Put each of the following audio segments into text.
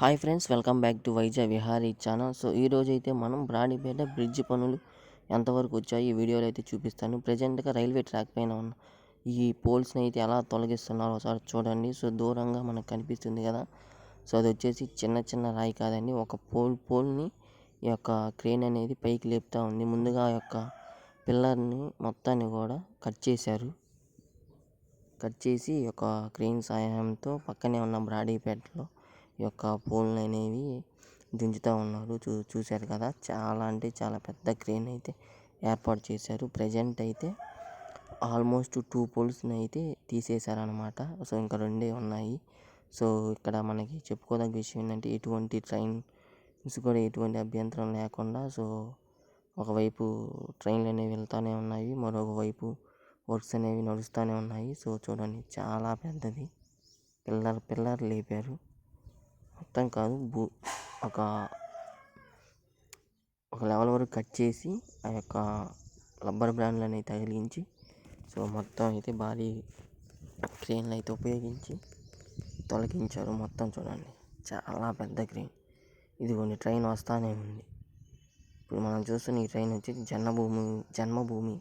Hi friends welcome back to Vizag Vihari channel. So ఈరోజు అయితే మనం బ్రాడీపేట బ్రిడ్జ్ పనులు ఎంతవరకు వచ్చాయి ఈ వీడియోలో అయితే చూపిస్తాను. ప్రజెంట్గా రైల్వే ట్రాక్ పైన ఉన్న ఈ పోల్స్ని అయితే ఎలా తొలగిస్తున్నారో ఒకసారి చూడండి. సో దూరంగా మనకు కనిపిస్తుంది కదా. సో అది వచ్చేసి చిన్న చిన్న రాయి కాదండి. ఒక పోల్ పోల్ని ఈ యొక్క క్రేన్ అనేది పైకి లేపుతూ ఉంది. ముందుగా ఆ యొక్క పిల్లర్ని మొత్తాన్ని కూడా కట్ చేశారు. కట్ చేసి ఒక క్రేన్ సహాయంతో పక్కనే ఉన్న బ్రాడీపేటలో యొక్క పోల్ని అనేవి దించుతూ ఉన్నారు. చూ చూశారు కదా? చాలా అంటే చాలా పెద్ద క్రేన్ అయితే ఏర్పాటు చేశారు. ప్రజెంట్ అయితే ఆల్మోస్ట్ టూ పోల్స్ని అయితే తీసేశారనమాట సో ఇంకా రెండే ఉన్నాయి. సో ఇక్కడ మనకి చెప్పుకోదగ్గ విషయం ఏంటంటే ఎటువంటి ట్రైన్స్ కూడా ఎటువంటి అభ్యంతరం లేకుండా సో ఒకవైపు ట్రైన్లు అనేవి వెళ్తూనే ఉన్నాయి. మరొక వైపు వర్క్స్ అనేవి నడుస్తూనే ఉన్నాయి. సో చూడండి చాలా పెద్దది. పిల్లర్ పిల్లర్ లేపారు. మొత్తం కాదు భూ ఒక ఒక లెవెల్ వరకు కట్ చేసి ఆ యొక్క రబ్బర్ బ్రాండ్లు అనేవి తగిలించి సో మొత్తం అయితే భారీ క్రేన్లు అయితే ఉపయోగించి తొలగించారు మొత్తం చూడండి. చాలా పెద్ద క్రేన్. ఇదిగోండి ట్రైన్ వస్తానే ఉంది. ఇప్పుడు మనం చూస్తున్న ఈ ట్రైన్ వచ్చి Janmabhoomi Janmabhoomi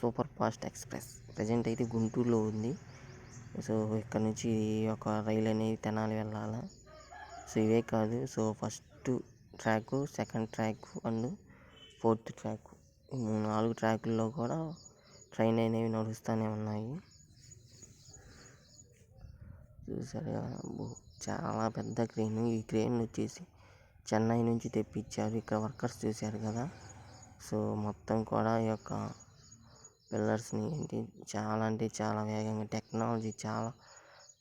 super fast express. Present అయితే గుంటూరులో ఉంది. సో ఇక్కడ నుంచి ఒక రైలు అనేది తెనాలి వెళ్ళాలా? సో ఇవే కాదు. So first track second track and fourth track. నాలుగు ట్రాకుల్లో కూడా ట్రైన్ అనేవి నడుస్తూనే ఉన్నాయి. చూసారు చాలా పెద్ద క్రేన్. ఈ క్రేన్ వచ్చేసి చెన్నై నుంచి తెప్పించారు. ఇక్కడ వర్కర్స్ చూశారు కదా! సో మొత్తం కూడా ఈ యొక్క పిల్లర్స్ని ఏంటి? చాలా అంటే చాలా వేగంగా టెక్నాలజీ చాలా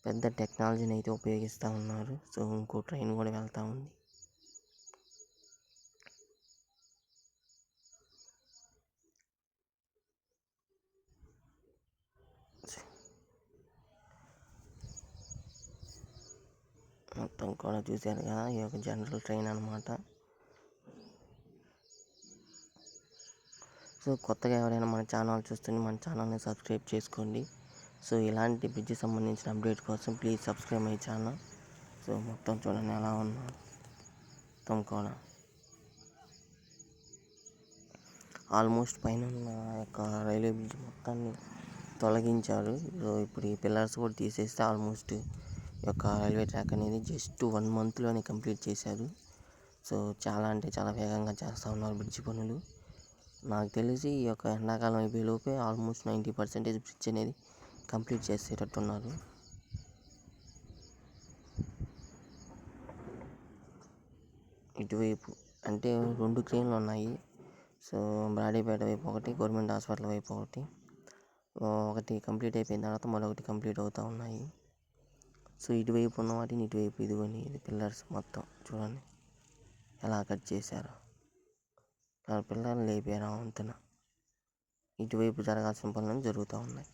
పెద్ద టెక్నాలజీని అయితే ఉపయోగిస్తూ ఉన్నారు. సో ఇంకో ట్రైన్ కూడా వెళ్తూ ఉంది. మొత్తం కూడా చూశారు కదా ఈ యొక్క జనరల్ ట్రైన్ అనమాట సో కొత్తగా ఎవరైనా మన ఛానల్ చూస్తుంటే మన ఛానల్ని సబ్స్క్రైబ్ చేసుకోండి. సో ఇలాంటి బ్రిడ్జ్ సంబంధించిన అప్డేట్ కోసం please subscribe my channel. So మొత్తం చూడండి ఎలా ఉన్నా మొత్తం కూడా ఆల్మోస్ట్ పైన ఉన్న యొక్క రైల్వే బ్రిడ్జ్ మొత్తాన్ని తొలగించారు. సో ఇప్పుడు ఈ పిల్లర్స్ కూడా తీసేస్తే ఆల్మోస్ట్ యొక్క రైల్వే ట్రాక్ అనేది జస్ట్ వన్ మంత్లోనే కంప్లీట్ చేశారు. సో చాలా అంటే చాలా వేగంగా చేస్తూ ఉన్నారు బ్రిడ్జ్ పనులు. నాకు తెలిసి ఈ యొక్క ఎండాకాలం అయిపోయేలోపే ఆల్మోస్ట్ నైంటీ పర్సెంటేజ్ బ్రిడ్జ్ అనేది కంప్లీట్ చేసేటట్టున్నారు. ఇటువైపు అంటే రెండు క్రేన్లు ఉన్నాయి. సో బ్రాడీపేట వైపు ఒకటి గవర్నమెంట్ హాస్పిటల్ వైపు ఒకటి. ఒకటి కంప్లీట్ అయిపోయిన తర్వాత మరొకటి కంప్లీట్ అవుతూ ఉన్నాయి. సో ఇటువైపు ఉన్న వాటిని ఇటువైపు ఇదిగోని ఇది పిల్లర్స్ మొత్తం. చూడండి ఎలా కట్ చేశారు. పిల్లర్లు లేపారు వంతున. ఇటువైపు జరగాల్సిన పనులు జరుగుతూ ఉన్నాయి.